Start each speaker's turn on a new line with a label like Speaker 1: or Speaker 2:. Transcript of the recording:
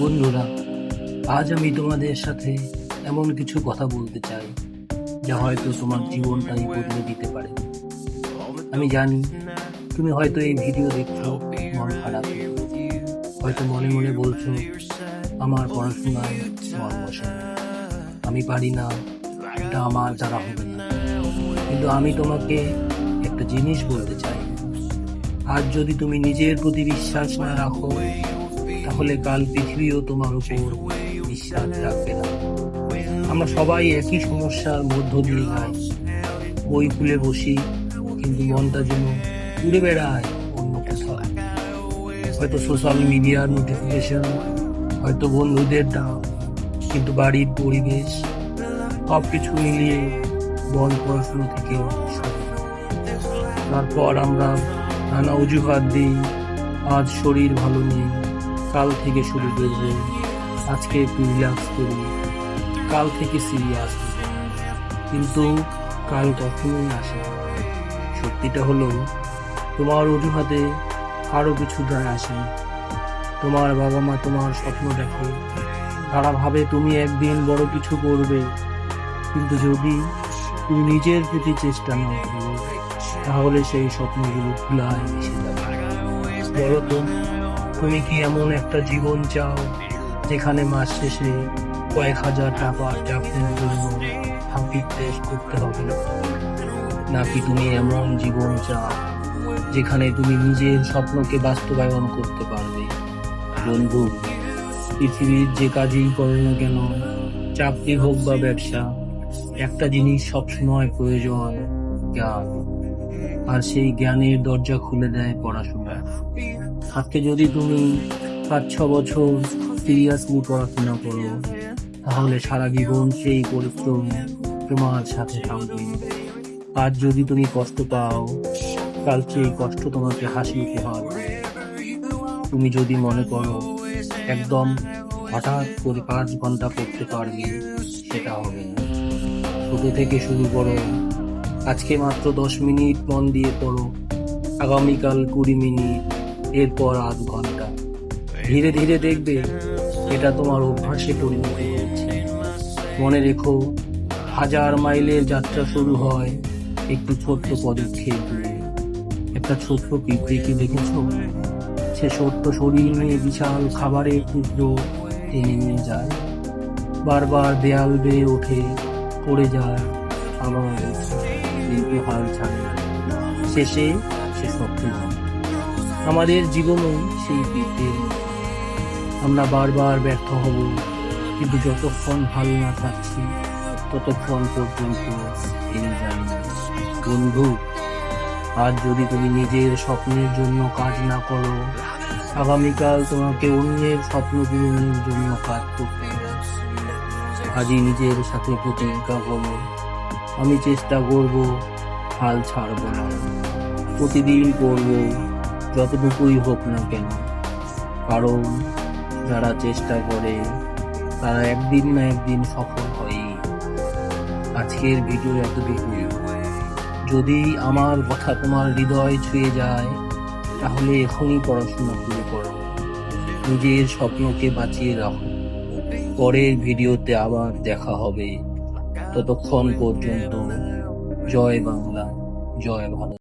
Speaker 1: বন্ধুরা, আজ আমি তোমাদের সাথে এমন কিছু কথা বলতে চাই, যা হয়তো তোমার জীবনটাই বদলে দিতে পারে। আমি জানি তুমি হয়তো এই ভিডিও দেখছ, মন খারাপ হয়তো মনে মনে বলছো, আমার পড়াশোনায় মন বসে আমি পারি না, এটা আমার দ্বারা হবে না। কিন্তু আমি তোমাকে একটা জিনিস বলতে চাই, আজ যদি তুমি নিজের প্রতি বিশ্বাস না রাখো তাহলে কাল পৃথিবীও তোমার উপর বিশ্বাস রাখবে না। আমরা সবাই একই সমস্যার মধ্য দিয়ে যাই। বই খুলে বসি, কিন্তু মনটা যেন উড়ে বেড়ায় অন্য কোথাও। হয়তো সোশ্যাল মিডিয়ার নোটিফিকেশন হয়তো বন্ধুদের ডাক কিন্তু বাড়ির পরিবেশ সব কিছু মিলিয়ে মন পড়াশুনো থেকে তারপর আমরা নানা অজুহাত দিই, আজ শরীর ভালো নেই। কাল থেকে শুরু করব। আজকে একটু রিল্যাক্স করি কাল থেকে সিরিয়াস কিন্তু কাল কখনোই আসে সত্যিটা হলো, তোমার অজুহাতে আরও কিছু যায় আসে। তোমার বাবা মা তোমার স্বপ্ন দেখে। তারা ভাবে তুমি একদিন বড় কিছু করবে। কিন্তু যদি তুমি নিজের প্রতি চেষ্টা না করো, তাহলে সেই স্বপ্নগুলো এসে যাবে। বলো তো। তুমি কি এমন একটা জীবন চাও যেখানে মাস শেষে কয়েক হাজার টাকা চাকরির জন্য হাফিক টেস্ট করতে হবে না? নাকি তুমি এমন জীবন চাও যেখানে তুমি নিজের স্বপ্নকে বাস্তবায়ন করতে পারবে? বন্ধু, পৃথিবীর যে কাজেই করো না কেন, চাকরি হোক বা ব্যবসা, একটা জিনিস সবসময় প্রয়োজন, জ্ঞান। আর সেই জ্ঞানের দরজা খুলে দেয় পড়াশোনা। আজকে যদি তুমি পাঁচ ছ বছর সিরিয়াসলি পড়াশোনা করো, তাহলে সারা জীবন সেই পরিশ্রম তোমার সাথে থাকবে। আজ যদি তুমি কষ্ট পাও কাল সেই কষ্ট তোমাকে হাসি উপহার দেবে। তুমি যদি মনে করো একদম হঠাৎ করে পাঁচ ঘণ্টা পড়তে পারবে, সেটা হবে না। ছোট থেকে শুরু করো আজকে মাত্র দশ মিনিট মন দিয়ে পড়ো। আগামীকাল কুড়ি মিনিট, এরপর আধ ঘণ্টা। ধীরে ধীরে দেখবে এটা তোমার অভ্যাসে পরিণত হয়েছে। মনে রেখো, হাজার মাইলের যাত্রা শুরু হয় একটু ছোট্ট পদক্ষেপ দিয়ে। একটা ছোট্ট পিঁপড়েকে দেখেছ? সে ছোট্ট শরীর নিয়ে বিশাল খাবারের টুকরো টেনে নিয়ে যায়। বারবার দেয়াল বেয়ে ওঠে, পড়ে যায়। ওঠে, হাল ছাড়ে শেষে সে আমাদের জীবনও সেই মতো। আমরা বারবার ব্যর্থ হব কিন্তু যতক্ষণ ভালো না থাকছি ততক্ষণ পর্যন্ত এড়িয়ে যাই বন্ধু আজ যদি তুমি নিজের স্বপ্নের জন্য কাজ না করো আগামীকাল তোমাকে অন্যের স্বপ্ন পূরণের জন্য কাজ করতে আজই নিজের সাথে প্রতিজ্ঞা করো। আমি চেষ্টা করব হাল ছাড়ব না। প্রতিদিন করব যতটুকুই হোক না কেন। কারণ যারা চেষ্টা করে, তারা একদিন না একদিন সফল হয় আজকের ভিডিও এতটুকুই। যদি আমার কথা তোমার হৃদয় ছুঁয়ে যায়, তাহলে এখনই পড়াশোনা শুরু করো। নিজের স্বপ্নকে বাঁচিয়ে রাখো। পরের ভিডিওতে আবার দেখা হবে। ততক্ষণ পর্যন্ত জয় বাংলা জয় ভারত।